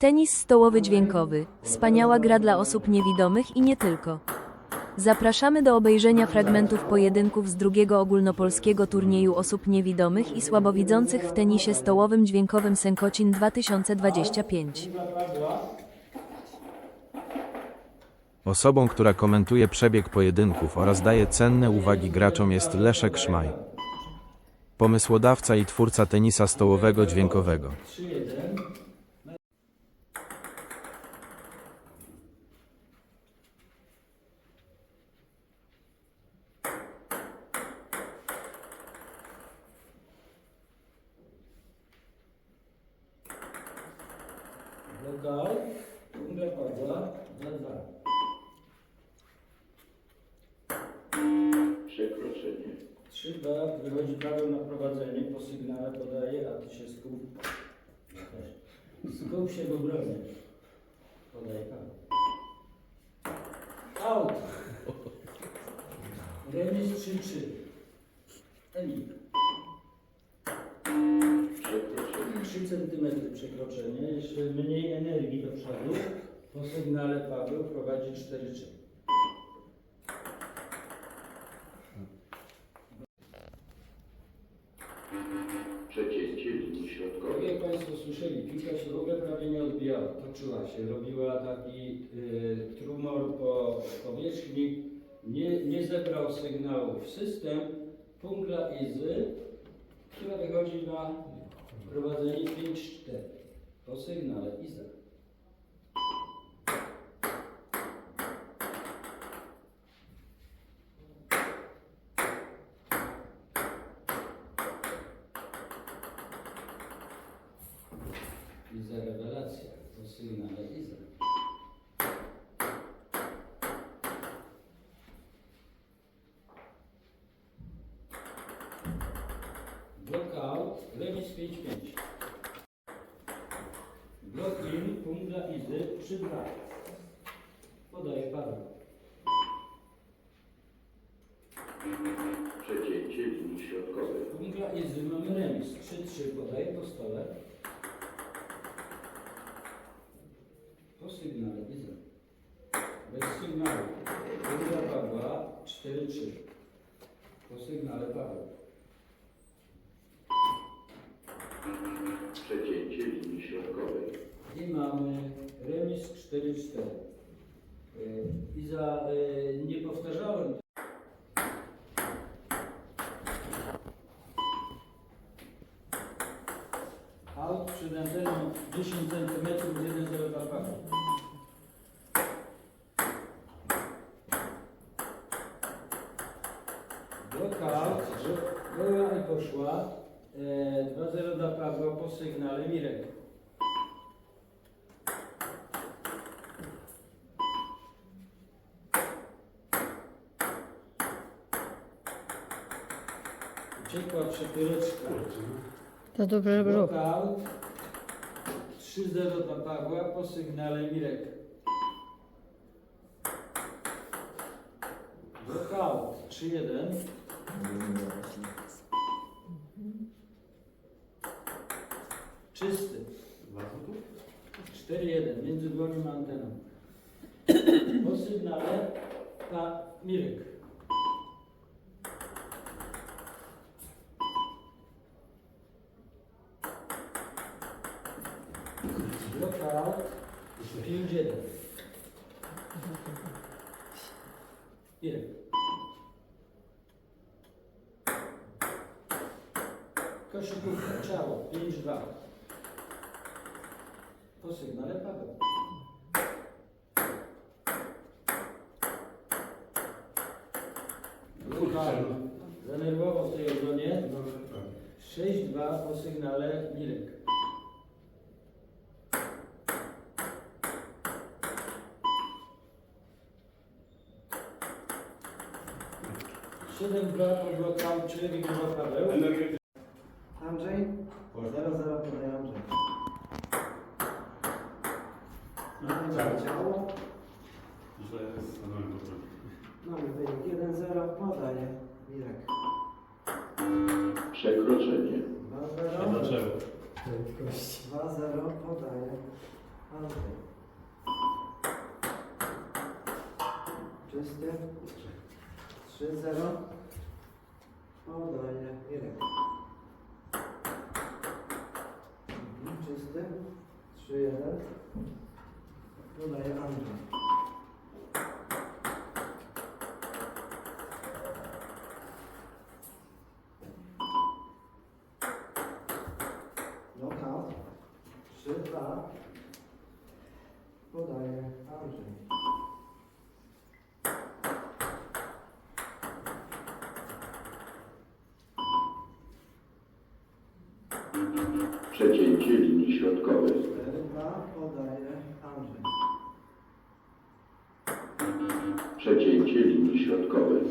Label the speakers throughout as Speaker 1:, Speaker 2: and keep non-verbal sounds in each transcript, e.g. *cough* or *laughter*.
Speaker 1: Tenis stołowy dźwiękowy. Wspaniała gra dla osób niewidomych i nie tylko. Zapraszamy do obejrzenia fragmentów pojedynków z drugiego ogólnopolskiego turnieju osób niewidomych i słabowidzących w tenisie stołowym dźwiękowym Sękocin 2025.
Speaker 2: Osobą, która komentuje przebieg pojedynków oraz daje cenne uwagi graczom jest Leszek Szmaj. Pomysłodawca i twórca tenisa stołowego dźwiękowego.
Speaker 3: Lokal, ciągle pada, za dwa.
Speaker 4: Przekroczenie.
Speaker 3: 3-2, wychodzi Paweł na prowadzenie, po sygnale podaje, a ty się skup. Skup się w obronie. Podaje Paweł. Out. Remis 3-3. Emil. 3 cm przekroczenie, jeszcze mniej energii do przodu. Po sygnale Paweł prowadzi 4-3.
Speaker 4: Przecięcie linii
Speaker 3: Tak
Speaker 4: środkowej.
Speaker 3: jak Państwo słyszeli, piłka się w ogóle prawie nie odbijała, toczyła się, robiła taki y, trumor po powierzchni, nie, nie zebrał sygnałów system, punkla Izy, która wychodzi na prowadzenie 5-4 po sygnale Iza. Iza rewelacja po sygnale Iza. Blockout, remis 5-5. Block in, punkt dla Izy, 3-2. Podaje Paweł.
Speaker 4: Przecięcie linii środkowej.
Speaker 3: Izy, mamy remis, 3-3, podaje po stole. Po sygnale Iza. Bez sygnału. Dla Pawła, 4-3. Po sygnale Paweł.
Speaker 4: Przecięcie linii środkowej.
Speaker 3: I mamy remis 4-4. Y, I za, y, nie powtarzałem. Out przed anteną 10 cm 1,0 dla Pawła. Blockout, była i poszła. E, 2-0 dla Pawła sygnale Mirek. Uciekła przepióreczka.
Speaker 5: To dobrze było.
Speaker 3: Knockout. 3-0 dla Pawła po sygnale Mirek. Knockout 3-1. Czysty. 4-1 między dłonią a anteną. Po sygnale pa Mirek. Blockout 5-1. Mirek. Koszykówka, ciało, 5-2. Po sygnale Paweł. Zanerwował w tej obronie. 6-2 po sygnale Mirek. Siedem dwa po blokaucie wygrywa Paweł.
Speaker 6: Andrzej? 0-0 podaje Andrzej. No, Ciało.
Speaker 7: Źle stanąłem po.
Speaker 6: Mamy wynik 1-0, podaje Mirek.
Speaker 4: Przekroczenie.
Speaker 6: 2-0,
Speaker 7: Dlaczego?
Speaker 6: 2-0, podaje Andrzej. Czysty. 3-0, podaje Mirek. Mhm, czysty. 3-1. Podaje Andrzej. Knockout. 3-2. Podaje Andrzej.
Speaker 4: Przecięcie linii środkowej.
Speaker 6: 4-2. Podaje Andrzej.
Speaker 4: Przecięcie linii środkowej.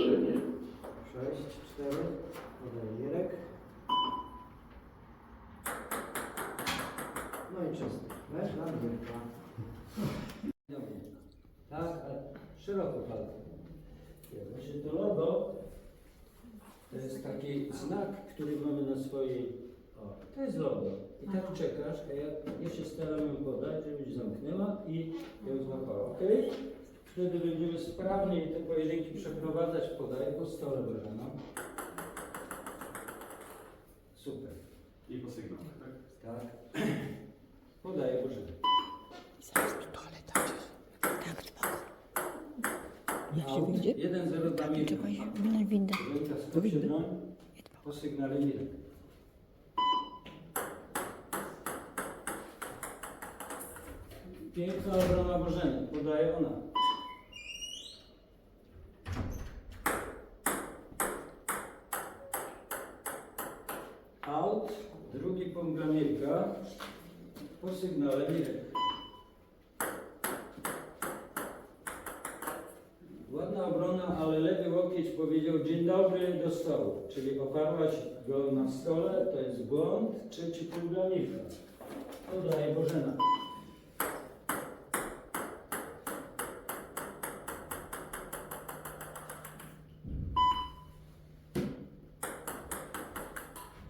Speaker 6: wrażenie. 6, 4, podaj Jerek. No i czysty. Weź na
Speaker 3: Jerka. Tak, ale szeroko palce. Znaczy to logo to jest taki znak, który mamy na swojej... O, to jest logo. I tak czekasz, a ja, ja się starałem podać, żebyś zamknęła i ją złapała. Okej? Okay? Wtedy będziemy sprawniej te pojedynki przeprowadzać. Podaję po stole, Bożena. Super.
Speaker 7: I po sygnale, tak?
Speaker 3: Tak. *clears throat* Podaję Bożena.
Speaker 5: Jak się wyjdzie?
Speaker 3: 1-0 dla mnie.
Speaker 5: Czekaj, winna winda.
Speaker 3: Ręka
Speaker 5: Do windy.
Speaker 3: skoczona po sygnale Mirek. Piękna obrona Bożeny, podaje ona. Out, drugi punkt dla Mirka po sygnale. Ładna obrona, ale lewy łokieć powiedział dzień dobry do stołu, czyli oparłaś go na stole, to jest błąd, trzeci punkt dla Mirka. Bożena.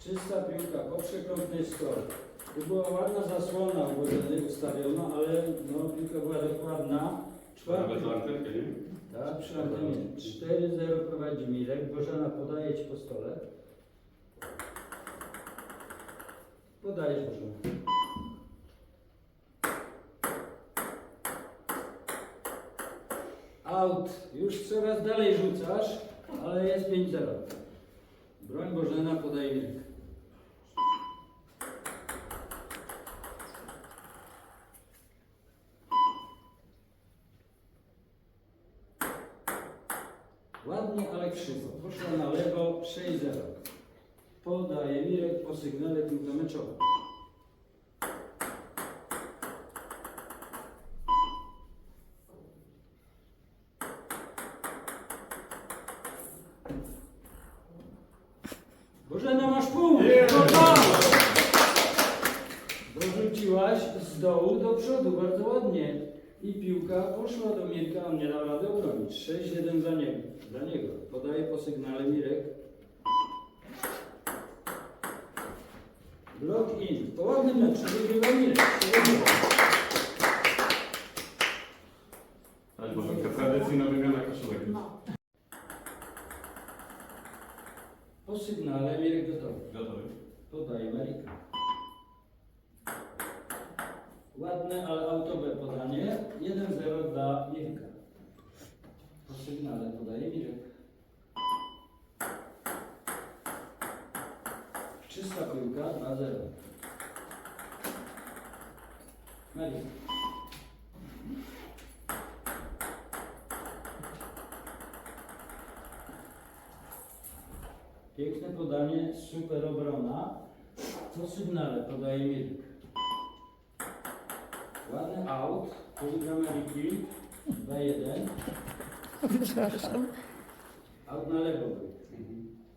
Speaker 3: Czysta piłka po przekątnej stole. Tu była ładna zasłona Bożeny ustawiona, ale no, piłka była dokładna. Czwarty
Speaker 7: Nawet za antenkę, nie?
Speaker 3: tak, przy antenie. 4-0 prowadzi Mirek. Bożena podaje Ci po stole. Podajesz Bożena. Out. Już coraz dalej rzucasz, ale jest 5-0. Broń Bożena podaje Mirek. 5-0. Podaje Mirek po sygnale piłka meczowa. Bożena, masz punkt! Dorzuciłaś z dołu do przodu, bardzo ładnie. I piłka poszła do Mirka, on nie dał rady obronić. 6-1 dla niego. Dla niego. Podaje po sygnale ładny mecz, wygrywa Mirek.
Speaker 7: Tak, tradycyjna wymiana koszulek.
Speaker 3: Po sygnale Mirek gotowy.
Speaker 7: Gotowy.
Speaker 3: Podaje Marika. Ładne, ale autowe podanie. 1-0 dla Mirka. Po sygnale podaje Mirek. Czysta piłka 2-0. Marika. Piękne podanie, super obrona. Po sygnale podaje Mirek. Ładny out, czyli dla Ameryki. 2-1.
Speaker 5: Przepraszam.
Speaker 3: Out na lewo był.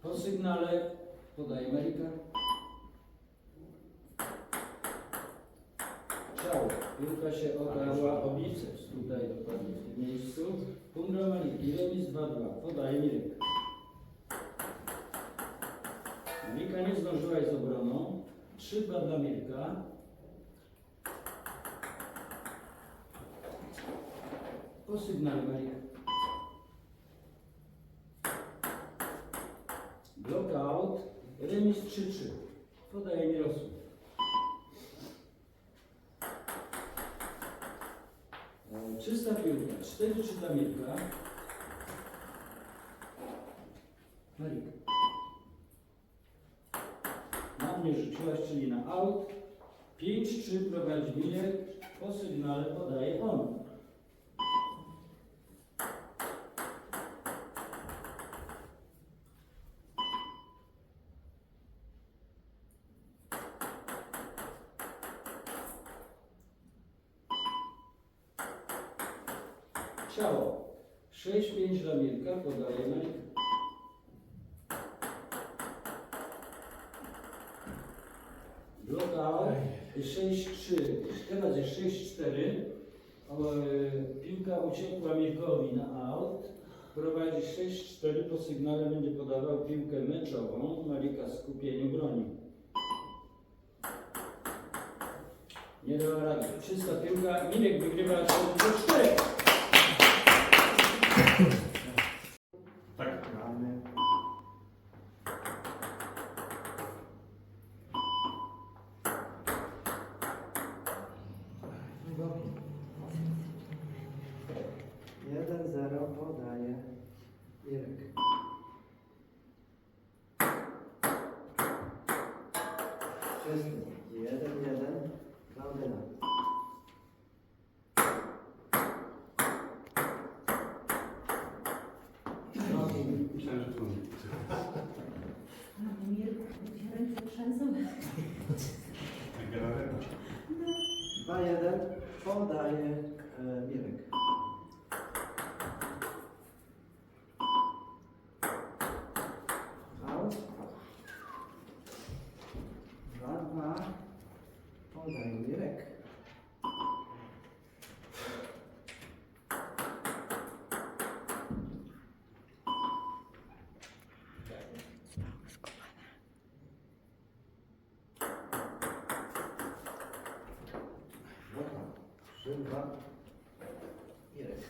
Speaker 3: Po sygnale podaje Ameryka. Ciało. Piłka się otarła o biceps. Tutaj dokładnie w tym miejscu. Punkt Ameryki. Remis 2-2. Podaje Mirek. Mirka nie zdążyła z obroną. 3-2 dla Mirka. Po sygnale Marika. Blockout, remis 3-3. Podaje Mirosław. Czysta piłka, 4-3 dla Mirka. Marika. Mnie rzuciłaś, czyli na out. 5-3 prowadzi Mirek. Po sygnale podaje on. Ciało. 6-5 dla Mirka. Blokout 6-3, teraz jest 6-4. O, e, Piłka uciekła Mirkowi na out. Prowadzi 6-4, po sygnale będzie podawał piłkę meczową. Marika w skupieniu broni. Nie dała rady. Czysta piłka. Mirek wygrywa 7 do 4.
Speaker 7: Tak.
Speaker 6: Mamy. Jeden zero podaje Irek. Czysty. Jeden jeden. Klaudyna.
Speaker 7: Myślałem, że to Generalnie.
Speaker 6: Dwa jeden podaje e, Irek. Out. Dwa dwa podaje Irek. Dobra. Trzy, dwa. Irek.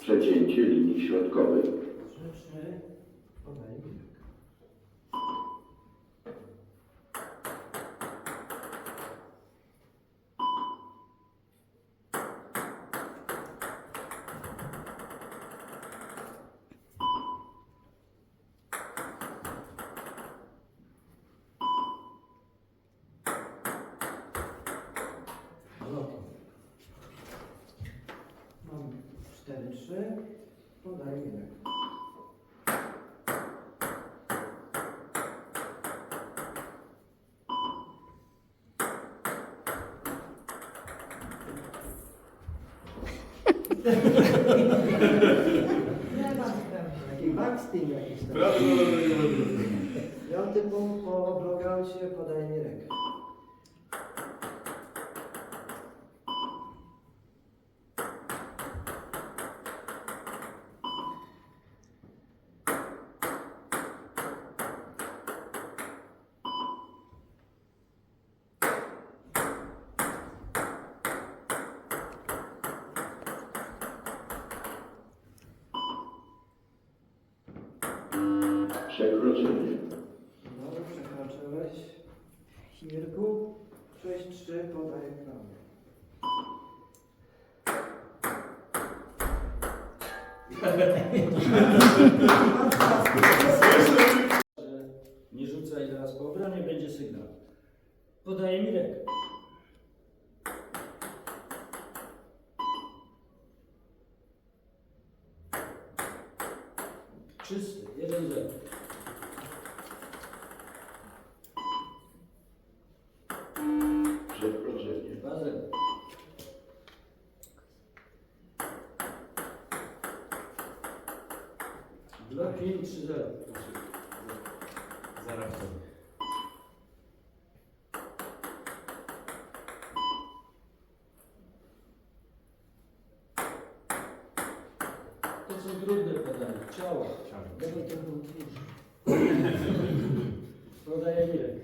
Speaker 4: Przecięcie linii środkowej.
Speaker 6: Trzy, trzy. Podaje Irek. Lotu. Mam 4-3. Podaje Irek. Taki backsting jakiś tam. Piąty punkt po blokaucie podaje
Speaker 4: Przekroczenie.
Speaker 6: Znowu przekroczyłeś. Mirku. 6-3 podaje Klaudia. *laughs* *laughs*
Speaker 3: że nie rzucaj teraz po obronie, będzie sygnał. Podaje Mirek. Czysty, 1-0.
Speaker 4: Przedproszenie.
Speaker 3: 2-0. Blok 5, 3-0.
Speaker 7: Zaraz.
Speaker 3: To są trudne pytania. Ciała.
Speaker 7: Ciała.
Speaker 3: Tego to było trudne. Podaję Mirek.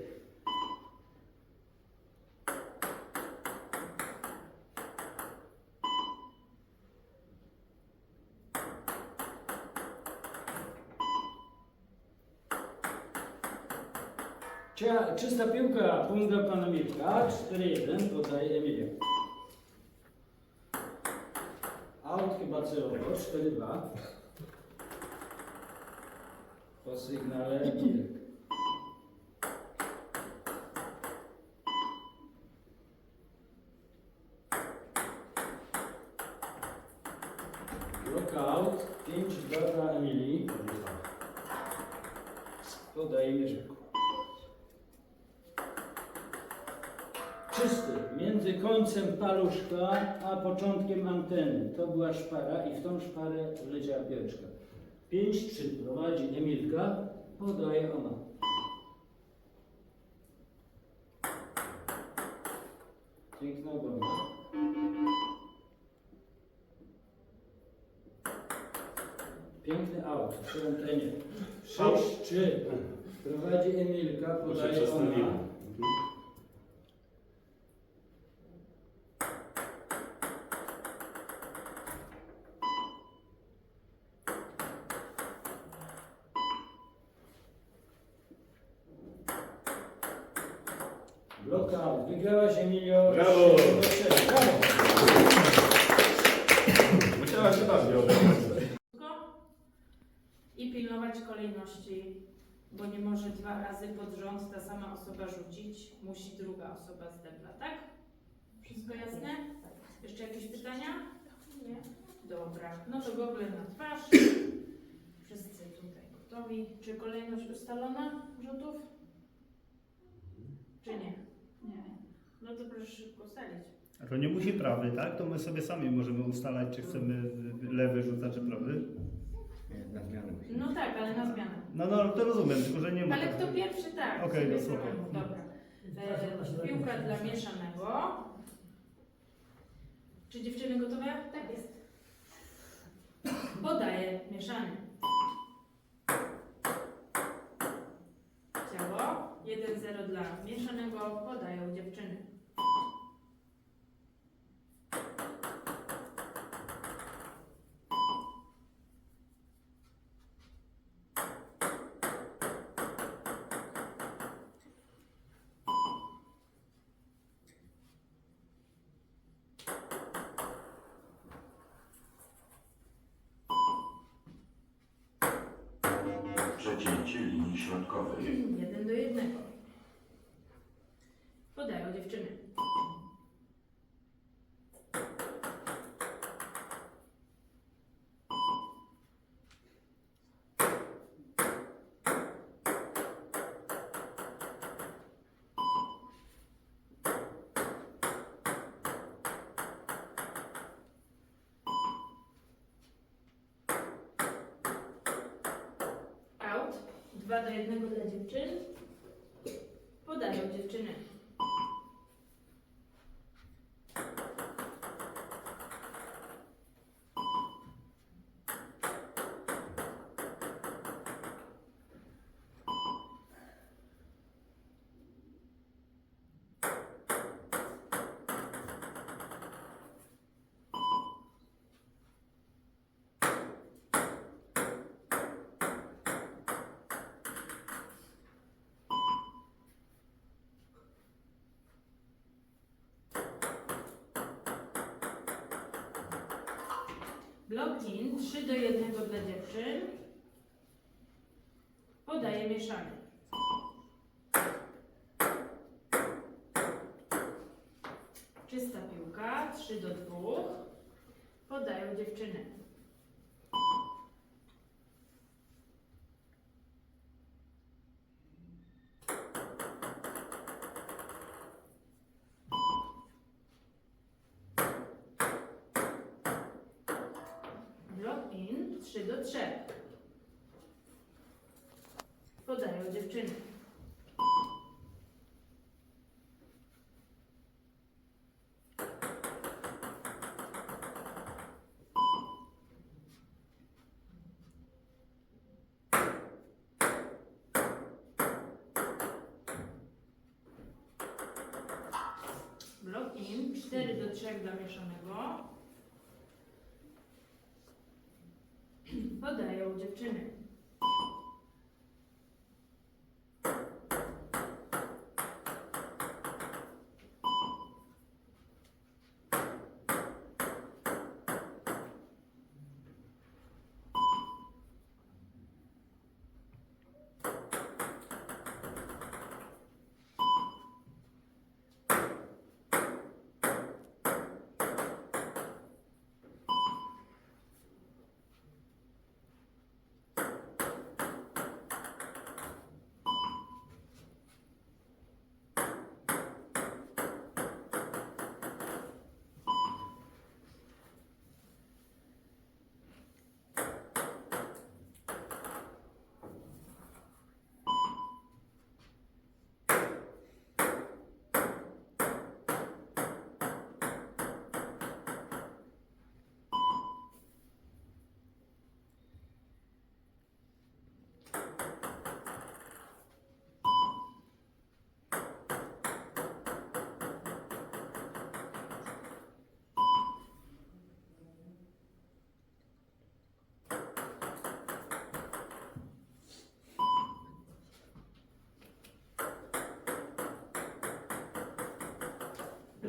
Speaker 3: Cia- Czysta piłka, punkt dla pana Mirka, 4-1, podaje Emilia. Aut chyba celowo, 4-2. Po sygnale Mirek. Paluszka a początkiem anteny. To była szpara i w tą szparę wleciała piłeczka. 5-3 prowadzi Emilka, podaje ona. Piękna obrona. Piękny aut przy antenie. 6-3 prowadzi Emilka, podaje ona.
Speaker 5: Musi druga osoba zdebla, tak? Wszystko jasne? Jeszcze jakieś pytania? Nie? Dobra, no to gogle na twarz. Wszyscy tutaj gotowi. Czy kolejność ustalona rzutów? Czy nie? Nie. No to proszę szybko ustalić.
Speaker 8: A to nie musi prawy, tak? To my sobie sami możemy ustalać, czy chcemy lewy rzucać, czy prawy.
Speaker 6: Na zmianę.
Speaker 5: No tak, ale na zmianę.
Speaker 8: No, no, to rozumiem, tylko że nie ma.
Speaker 5: Ale kto pierwszy, tak.
Speaker 8: Okej, no
Speaker 5: bez
Speaker 8: super.
Speaker 5: Dobra. E, piłka dla mieszanego. Czy dziewczyny gotowe? Tak jest. Podaję mieszany. Ciało. 1-0 dla mieszanego. Podają dziewczyny.
Speaker 4: Przecięcie linii środkowej.
Speaker 5: 1 do 1. Podają dziewczyny. Out. 2 do 1 dla dziewczyn. Podają dziewczyny. Blok in 3 do 1 dla dziewczyn. Podaje mieszanie. Czysta piłka 3 do 2. Podają dziewczyny. 3 do 3. Podają dziewczyny. Blok in, 4 do 3 dla mieszanego. Podają dziewczyny.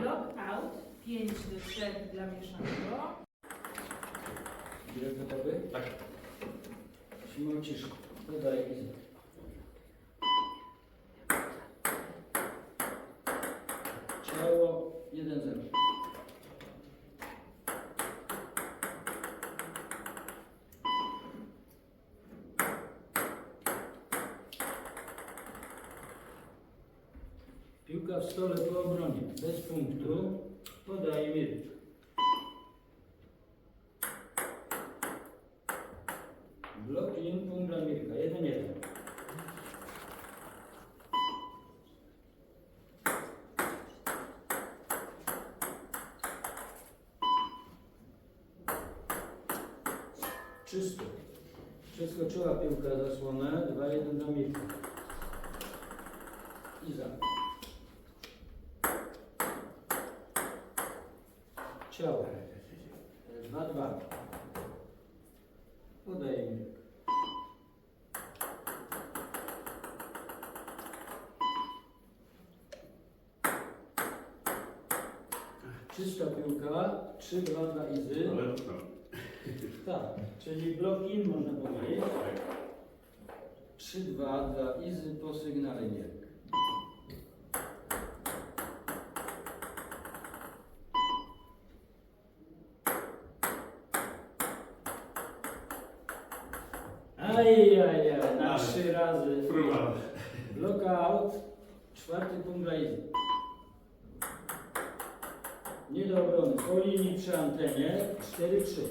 Speaker 5: Block out, 5 do 3 dla mieszanego.
Speaker 3: Grek gotowy?
Speaker 7: Tak.
Speaker 3: Szymon ciszy. Podaj Izę. Ciało 1-0. Piłka w stole po obronie, bez punktu, podaje Mirek. Blok in, punkt dla Mirka, 1-1. Czysto. Przeskoczyła piłka zasłonę, 2-1 dla Mirka. Iza. Ciało. 2-2. Podaje Mirek. Czysta piłka, 3-2 dla Izy.
Speaker 7: Ale no.
Speaker 3: Tak, czyli blok in można powiedzieć. 3-2 dla Izy po sygnale Mirek. Ajajaj, na
Speaker 7: Ale-
Speaker 3: trzy razy.
Speaker 7: Próba.
Speaker 3: Block out, czwarty punkt dla Izy. Nie do obrony, po linii przy antenie, 4-3.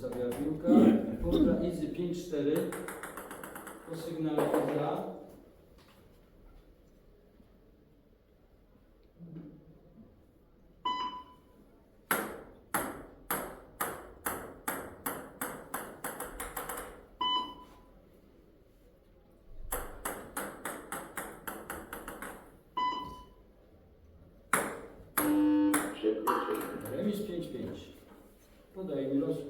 Speaker 3: Zostawiła piłka. Dla Izy 5-4. Po sygnale.
Speaker 4: Przekroczenie.
Speaker 3: Remis 5-5. Podaje Mirosław. Na